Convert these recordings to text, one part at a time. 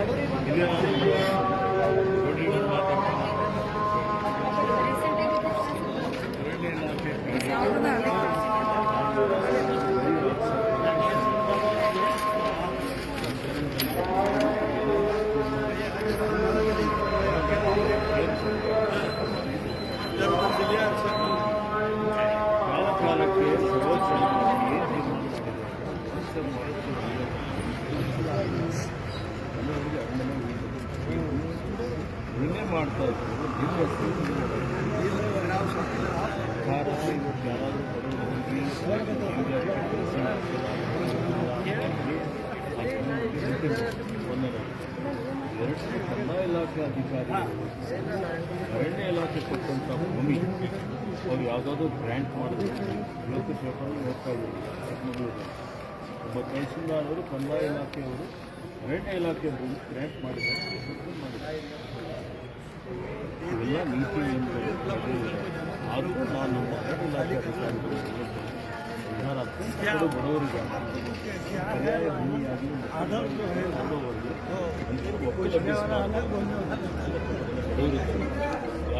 ಇದೇ ನಾನು ನೋಡಿ ಇವತ್ತು ಮಾತಾಡ್ತೀನಿ ಅರಣ್ಯ ಇಲಾಖೆ ಕಾಲ ಕಾಲಕ್ಕೆ ಸರ್ವೋಚ್ಚ ನ್ಯಾಯಾಲಯ ಏನು ತೀರ್ಮಾನಿಸಿದೆ ಅಂತ ಮರೆತು ನಿನ್ನೆ ಮಾಡ್ತಾ ಇದ್ರು. ನಿನ್ನೆ ಸರ್ಕಾರ ಇವತ್ತು ಯಾರಾದರೂ ಎರಡು ಕಂದಾಯ ಇಲಾಖೆ ಅಧಿಕಾರಿಗಳು ಅರಣ್ಯ ಇಲಾಖೆ ಕೊಟ್ಟಂಥ ಭೂಮಿ ಅವ್ರು ಯಾವುದಾದ್ರೂ ಗ್ರ್ಯಾಂಟ್ ಮಾಡಿದ್ರು ಇವತ್ತು ಪೇಪರ್ ನೋಡ್ತಾ ಇದ್ದೀವಿ ಒಬ್ಬ ತಹಸೀಲ್ದಾರ್ ಅವರು ಕಂದಾಯ ಇಲಾಖೆಯವರು ಅರಣ್ಯ ಇಲಾಖೆ ಗ್ರ್ಯಾಂಟ್ ಮಾಡಿದ್ದಾರೆ ಇವೆಲ್ಲ ನೀತಿ ನಿಯಮಗಳು. ಆದರೂ ನಾನು ನಮ್ಮ ಅರಣ್ಯ ಇಲಾಖೆ ಅಧಿಕಾರಿಗಳು ಬಡವರಿಗೆ ಪರ್ಯಾಯ ಭೂಮಿಯಾಗಿ ಬಡವರಿಗೆ ಅಂತೇಳಿ ಒಕ್ಕಲು ಬಡವರಿದ್ದಾರೆ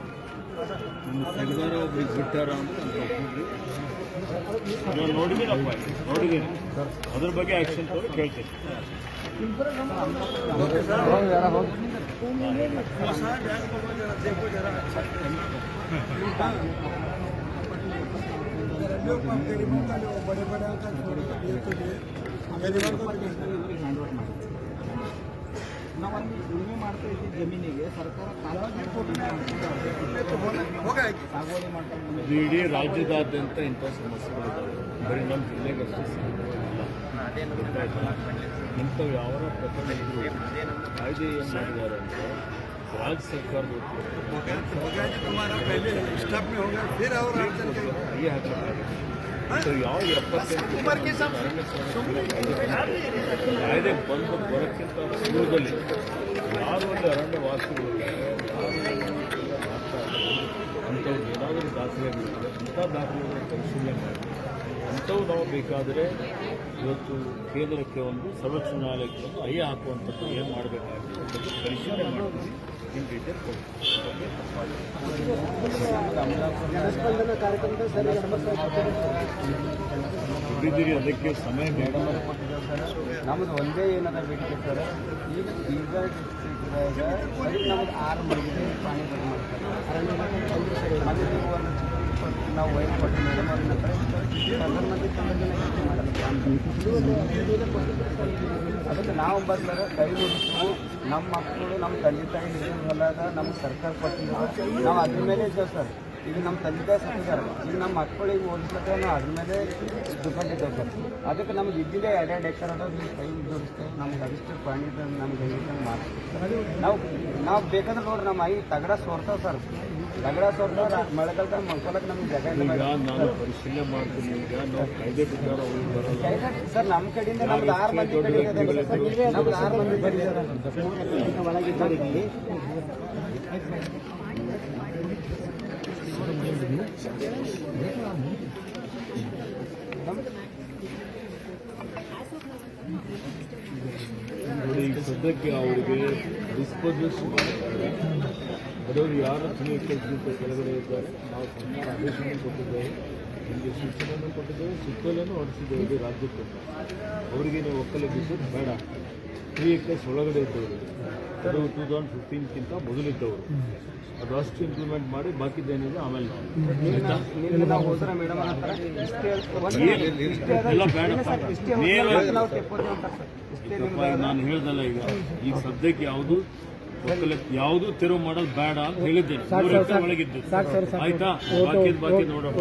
ತೆಗೆದವರು ಒಬ್ರಿಗೆ ಬಿಟ್ಟಾರ ಅಂತ ನೀವು ನೋಡಿದ್ದೀರಪ್ಪ ನೋಡಿದ್ದೀರಿ ಅದ್ರ ಬಗ್ಗೆ ಆ್ಯಕ್ಷನ್ ತಗೊಂಡು ಕೇಳ್ತೀನಿ ಬಡೆ ಬಡೆ ಅಂತ ಗರಿಬ ನಾವಲ್ಲಿ ಉಳುಮೆ ಮಾಡ್ತಾ ಇದ್ದ ಜಮೀನಿಗೆ ಸರ್ಕಾರ ಕಾಲೋನಿ ಸಾಗುವಳಿ ಮಾಡ್ಕೊಂಡು ಇದು ಇಡೀ ರಾಜ್ಯದಾದ್ಯಂತ ಇಂಥ ಸಮಸ್ಯೆಗಳಿದ್ದಾವೆ ಬರೀ ನಮ್ಮ ಜಿಲ್ಲೆಗೆ ಅಷ್ಟೇ ಸೀಮಿತವಾಗಿಲ್ಲ ಗೊತ್ತಾಯ್ತಾ ಇಂಥವು ಯಾವ ಪ್ರಕರಣಗಳು ಕಾಯ್ದೆ ಏನು ಮಾಡಿದ್ದಾರೆ ಅಂದರೆ ರಾಜ್ಯ ಸರ್ಕಾರದ तुम्हारा पहले स्टॉप में होगा ಕಾಯ್ದೆ ಬಂದು ಬರೋಕ್ಕಿಂತ ಪೂರ್ವದಲ್ಲಿ ಯಾರು ಒಂದು ಅರಣ್ಯ ವಾಸಿಗಳು ಅಂಥವ್ರು ಏನಾದರೂ ದಾಖಲೆಗಳಿದ್ದಾರೆ ಅಂಥ ದಾಖಲೆಗಳು ಪರಿಶೀಲನೆ ಮಾಡಿ ಅಂಥವು ನಾವು ಬೇಕಾದರೆ ಇವತ್ತು ಕೇಂದ್ರಕ್ಕೆ ಒಂದು ಸರ್ವೋಚ್ಚ ನ್ಯಾಯಾಲಯಕ್ಕೆ ಒಂದು ಅಯ್ಯ ಹಾಕುವಂಥದ್ದು ಏನು ಮಾಡಬೇಕಾಗುತ್ತೆ ಪರಿಶೀಲನೆ ಮಾಡಿ ನಿಮ್ಮ ರೀತಿಯಲ್ಲಿ ಕೊಡ್ತೀವಿ ಇದ್ದಿದ್ದೀರಿ ಅದಕ್ಕೆ ಸಮಯ ಬೇಡ. ನಮ್ಮದು ಒಂದೇ ಏನದ ಬೇಡಿಕೆ ಸರ್ ಈಗ ಈಗ ನಮ್ಗೆ ಆರು ಮಂದಿ ಪಾನಿ ಬಂದು ಮಾಡ್ತಾರೆ. ನೀವು ವೈನ್ ಕೊಟ್ಟು ಮೇಡಮ್ ಅವ್ರನ್ನ ಅದಕ್ಕೆ ನಾವು ಬಂದಾಗ ಕೈ ಮುಗಿಸ್ತು ನಮ್ಮ ಮಕ್ಕಳು, ನಮ್ಮ ತಂದೆ ತಾಯಿ ಹೊಲದ ನಮ್ಮ ಸರ್ಕಾರ ಕೊಟ್ಟಿದ್ದು ನಾವು ಅದ್ರ ಮೇಲೆ ಇದ್ದೇವೆ ಸರ್. ಈಗ ನಮ್ಮ ತಂದೆ ತಾಯಿ ಸತ್ತಿದ್ದಾರೆ. ಈಗ ನಮ್ಮ ಮಕ್ಕಳಿಗೆ ಓದಿಸ್ಲಿಕ್ಕೆ ನಾವು ಅದ್ರ ಮೇಲೆ ಡಿಪೆಂಡ್ ಸರ್ ಅದಕ್ಕೆ ನಮ್ಗೆ ಇದ್ದಿದ್ದೇ ಎರಡೆರಡು ಎಕರೆ ಅದ ಕೈ ಜೋಡಿಸ್ತೇವೆ ನಮ್ಗೆ ಅದಿಷ್ಟು ಪಾಣಿ ನಮ್ಗೆ ಮಾಡ್ತೀವಿ ನಾವು ನಾವು ಬೇಕಂದ್ರೆ ನೋಡ್ರಿ ನಮ್ಮ ಐ ತಗಡ ಸೋರ್ತಾವ ಸರ್. ತಗಡ ಸೋರ್ತಾವ ಮಳೆಗಾಲದಾಗ ಮಲ್ಕೊಳಕ್ಕೆ ನಮ್ಗೆ ಜಾಗ ಪರಿಶೀಲನೆ ಮಾಡ್ತೀನಿ. ಸರ್ ನಮ್ಮ ಕಡೆಯಿಂದ ನಮ್ದು ಆರು ಮಂದಿ ನೀವೇ ನಮ್ದು ಆರು ಮಂದಿ ಒಳಗಿದ್ದಾರೆ ಈಗ ಸದ್ಯಕ್ಕೆ ಅವರಿಗೆ ಮಾಡಿದ್ದಾರೆ ಬಡವರು ಯಾರು ಕೆಲಸದಿಂದ ಕೆಳಗಡೆ ಇದ್ದಾರೆ. ನಾವು ಸರ್ಕಾರ ಆದೇಶವನ್ನು ಕೊಟ್ಟಿದ್ದೇವೆ. ನಿಮಗೆ ಸೂಚನೆಯನ್ನು ಕೊಟ್ಟಿದ್ದೇವೆ. ಸುತ್ತಲೂ ಹೊರಡಿಸಿದ್ದೇವೆ ರಾಜ್ಯಕ್ಕೆ. ಅವರಿಗೆ ನೀವು ಒಕ್ಕಲಿಗಿಸೋದು ಬೇಡ. ತ್ರೀ ಎಕರ್ಸ್ ಒಳಗಡೆ ಇದ್ದವರು. ಅದು ಟೂ ತೌಸಂಡ್ ಫಿಫ್ಟೀನ್ಗಿಂತ ಮೊದಲಿದ್ದವರು. ಅದು ಅಷ್ಟು ಇಂಪ್ಲಿಮೆಂಟ್ ಮಾಡಿ ಬಾಕಿದ್ದೇನಿದೆ ಆಮೇಲೆ ನಾವು. ನಾನು ಹೇಳ್ದಲ್ಲ ಈಗ. ಈಗ ಸದ್ಯಕ್ಕೆ ಯಾವುದು ಯಾವುದು ತೆರವು ಮಾಡೋದು ಬೇಡ ಅಂತ ಹೇಳಿದ್ದೆ ಮೂರು ಎಕರೆ ಒಳಗಿದ್ದು ಆಯ್ತಾ? ಬಾಕಿ ಬಾಕಿ ನೋಡೋಣ.